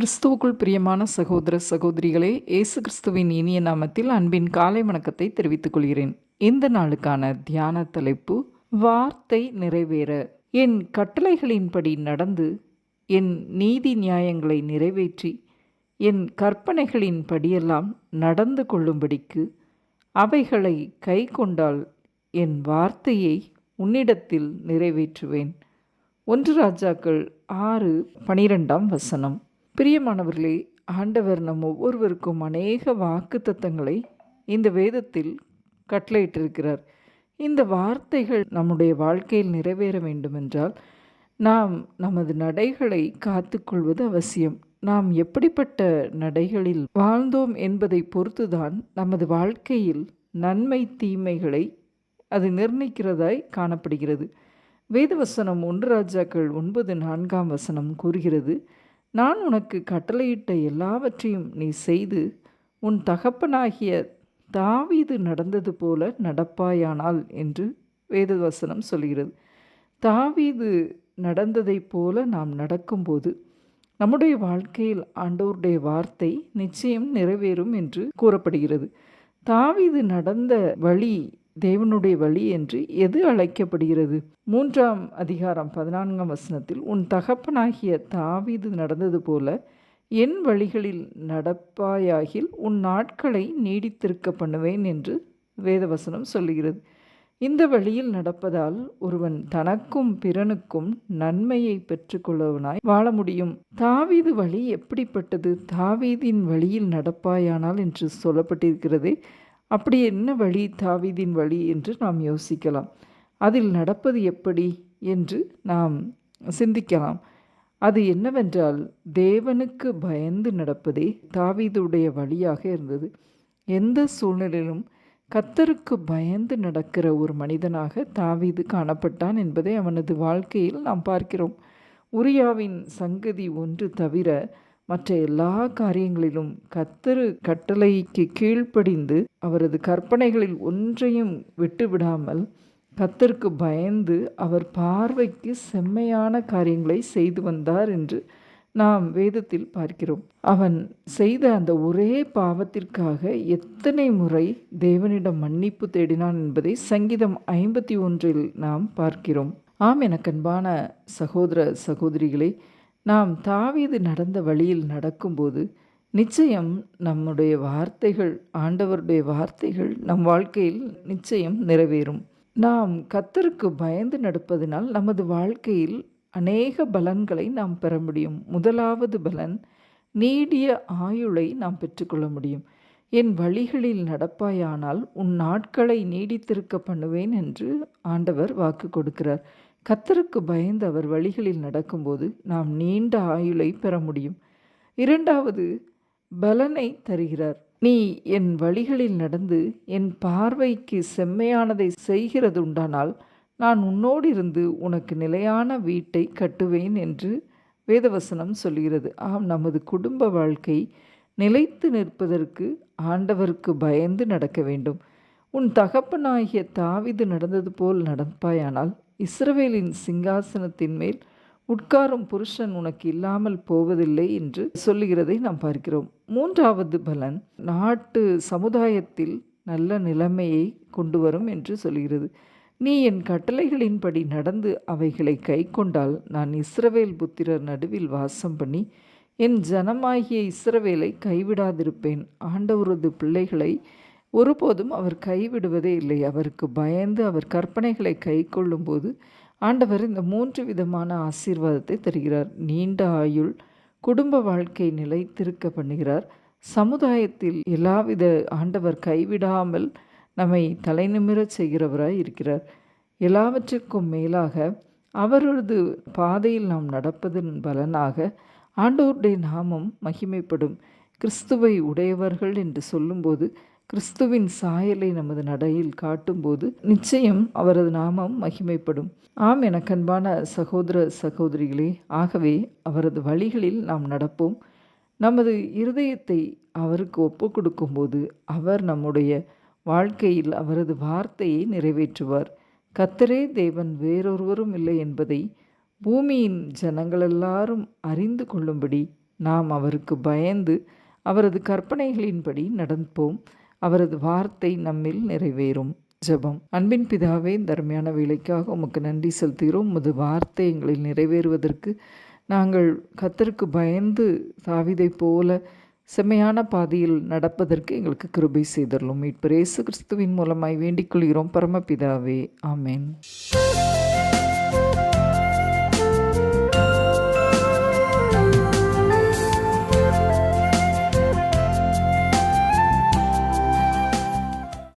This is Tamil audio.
கிறிஸ்துவுக்குள் பிரியமான சகோதர சகோதரிகளே இயேசு கிறிஸ்துவின் இனிய நாமத்தில் அன்பின் காலை வணக்கத்தை தெரிவித்துக் கொள்கிறேன். இந்த நாளுக்கான தியான தலைப்பு வார்த்தை நிறைவேற. என் கட்டளைகளின்படி நடந்து என் நீதி நியாயங்களை நிறைவேற்றி என் கற்பனைகளின் படியெல்லாம் நடந்து கொள்ளும்படிக்கு அவைகளை கை கொண்டால் என் வார்த்தையை உன்னிடத்தில் நிறைவேற்றுவேன். ஒன்று ராஜாக்கள் ஆறு பனிரெண்டாம் வசனம். பிரியமானவர்களே ஆண்டவர் நம் ஒவ்வொருவருக்கும் அநேக வாக்கு தத்தங்களை இந்த வேதத்தில் கட்டளையிட்டிருக்கிறார். இந்த வார்த்தைகள் நம்முடைய வாழ்க்கையில் நிறைவேற வேண்டுமென்றால் நாம் நமது நடைகளை காத்துக்கொள்வது அவசியம். நாம் எப்படிப்பட்ட நடைகளில் வாழ்ந்தோம் என்பதை பொறுத்துதான் நமது வாழ்க்கையில் நன்மை தீமைகளை அது நிர்ணயிக்கிறதாய் காணப்படுகிறது. வேதவசனம் ஒன்று ராஜாக்கள் ஒன்பது நான்காம் வசனம் கூறுகிறது நான் உனக்கு கட்டளையிட்ட எல்லாவற்றையும் நீ செய்து உன் தகப்பனாகிய தாவீது நடந்தது போல நடப்பாயானால் என்று வேதவசனம் சொல்கிறது. தாவீது நடந்ததைப் போல நாம் நடக்கும்போது நம்முடைய வாழ்க்கையில் ஆண்டோருடைய வார்த்தை நிச்சயம் நிறைவேறும் என்று கூறப்படுகிறது. தாவீது நடந்த வழி தேவனுடைய வழி என்று எது அழைக்கப்படுகிறது? மூன்றாம் அதிகாரம் பதினான்காம் வசனத்தில் உன் தகப்பனாகிய தாவீது நடந்தது போல என் வழிகளில் நடப்பாயாகில் உன் நாட்களை நீடித்திருக்க பண்ணுவேன் என்று வேதவசனம் சொல்லுகிறது. இந்த வழியில் நடப்பதால் ஒருவன் தனக்கும் பிறனுக்கும் நன்மையை பெற்றுக்கொள்ளவனாய் வாழ முடியும். தாவீது வழி எப்படிப்பட்டது? தாவீதின் வழியில் நடப்பாயானால் என்று சொல்லப்பட்டிருக்கிறதே அப்படி என்ன வழி தாவிதின் வழி என்று நாம் யோசிக்கலாம். அதில் நடப்பது எப்படி என்று நாம் சிந்திக்கலாம். அது என்னவென்றால் தேவனுக்கு பயந்து நடப்பதே தாவீதுடைய வழியாக இருந்தது. எந்த சூழ்நிலையிலும் கத்தருக்கு பயந்து நடக்கிற ஒரு மனிதனாக தாவீது காணப்பட்டான் என்பதை அவனது வாழ்க்கையில் நாம் பார்க்கிறோம். உரியாவின் சங்கதி ஒன்று தவிர மற்ற எல்லா காரியங்களிலும் கத்தரு கட்டளைக்கு கீழ்ப்படிந்து அவரது கற்பனைகளில் ஒன்றையும் விட்டுவிடாமல் கத்தருக்கு பயந்து அவர் பார்வைக்கு செம்மையான காரியங்களை செய்து வந்தார் என்று நாம் வேதத்தில் பார்க்கிறோம். அவன் செய்த அந்த ஒரே பாவத்திற்காக எத்தனை முறை தேவனிடம் மன்னிப்பு தேடினான் என்பதை சங்கீதம் ஐம்பத்தி ஒன்றில் நாம் பார்க்கிறோம். ஆம் எனக்கன்பான சகோதர சகோதரிகளை நாம் தாவீது நடந்த வழியில் நடக்கும்போது நிச்சயம் நம்முடைய வார்த்தைகள் ஆண்டவருடைய வார்த்தைகள் நம் வாழ்க்கையில் நிச்சயம் நிறைவேறும். நாம் கத்தருக்கு பயந்து நடப்பதனால் நமது வாழ்க்கையில் அநேக பலன்களை நாம் பெற முடியும். முதலாவது பலன் நீடிய ஆயுளை நாம் பெற்றுக்கொள்ள முடியும். என் வழிகளில் நடப்பாயானால் உன் நாட்களை நீடித்திருக்க பண்ணுவேன் என்று ஆண்டவர் வாக்கு கொடுக்கிறார். கத்தருக்கு பயந்து அவர் வழிகளில் நடக்கும்போது நாம் நீண்ட ஆயுளை பெற முடியும். இரண்டாவது பலனை தருகிறார். நீ என் வழிகளில் நடந்து என் பார்வைக்கு செம்மையானதை செய்கிறது உண்டானால் நான் உன்னோடு இருந்து உனக்கு நிலையான வீட்டை கட்டுவேன் என்று வேதவசனம் சொல்கிறது. ஆம் நமது குடும்ப வாழ்க்கை நிலைத்து நிற்பதற்கு ஆண்டவருக்கு பயந்து நடக்க வேண்டும். உன் தகப்பனாகிய தாவிது நடந்தது போல் நடப்பாயானால் இஸ்ரவேலின் சிங்காசனத்தின் மேல் உட்காரும் புருஷன் உனக்கு இல்லாமல் போவதில்லை என்று சொல்லுகிறதை நாம் பார்க்கிறோம். மூன்றாவது பலன் நாட்டு சமுதாயத்தில் நல்ல நிலைமையை கொண்டு வரும் என்று சொல்கிறது நீ என் கட்டளைகளின்படி நடந்து அவைகளை கை கொண்டால் நான் இஸ்ரவேல் புத்திரர் நடுவில் வாசம் பண்ணி என் ஜனமாகிய இஸ்ரவேலை கைவிடாதிருப்பேன். ஆண்டவரது பிள்ளைகளை ஒருபோதும் அவர் கைவிடுவதே இல்லை. அவருக்கு பயந்து அவர் கற்பனைகளை கை கொள்ளும்போது ஆண்டவர் இந்த மூன்று விதமான ஆசீர்வாதத்தை தருகிறார். நீண்ட ஆயுள் குடும்ப வாழ்க்கை நிலைத்திருக்க பண்ணுகிறார். சமுதாயத்தில் எல்லாவித ஆண்டவர் கைவிடாமல் நம்மை தலைநிமிரச் செய்கிறவராய் இருக்கிறார். எல்லாவற்றிற்கும் மேலாக அவரது பாதையில் நாம் நடப்பதன் பலனாக ஆண்டவருடைய நாமம் மகிமைப்படும். கிறிஸ்துவை உடையவர்கள் என்று சொல்லும்போது கிறிஸ்துவின் சாயலை நமது நடையில் காட்டும்போது நிச்சயம் அவரது நாமம் மகிமைப்படும். ஆம் எனக்கன்பான சகோதர சகோதரிகளே ஆகவே அவரது வழிகளில் நாம் நடப்போம். நமது இருதயத்தை அவருக்கு ஒப்பு கொடுக்கும்போது அவர் நம்முடைய வாழ்க்கையில் அவரது வார்த்தையை நிறைவேற்றுவார். கத்தரே தேவன் வேறொருவரும் இல்லை என்பதை பூமியின் ஜனங்களெல்லாரும் அறிந்து கொள்ளும்படி நாம் அவருக்கு பயந்து அவரது கற்பனைகளின்படி நடப்போம். அவரது வார்த்தை நம்மில் நிறைவேறும். ஜெபம். அன்பின் பிதாவே இந்த அருமையான வேலைக்காக உமக்கு நன்றி செலுத்துகிறோம். உமது வார்த்தை எங்களில் நிறைவேறுவதற்கு நாங்கள் கத்தருக்கு பயந்து சாவிதை போல செம்மையான பாதையில் நடப்பதற்கு எங்களுக்கு கிருபை செய்தரலும் மீட்பு இயேசு கிறிஸ்துவின் மூலமாய் வேண்டிக் கொள்கிறோம். பரமபிதாவே ஆமேன்.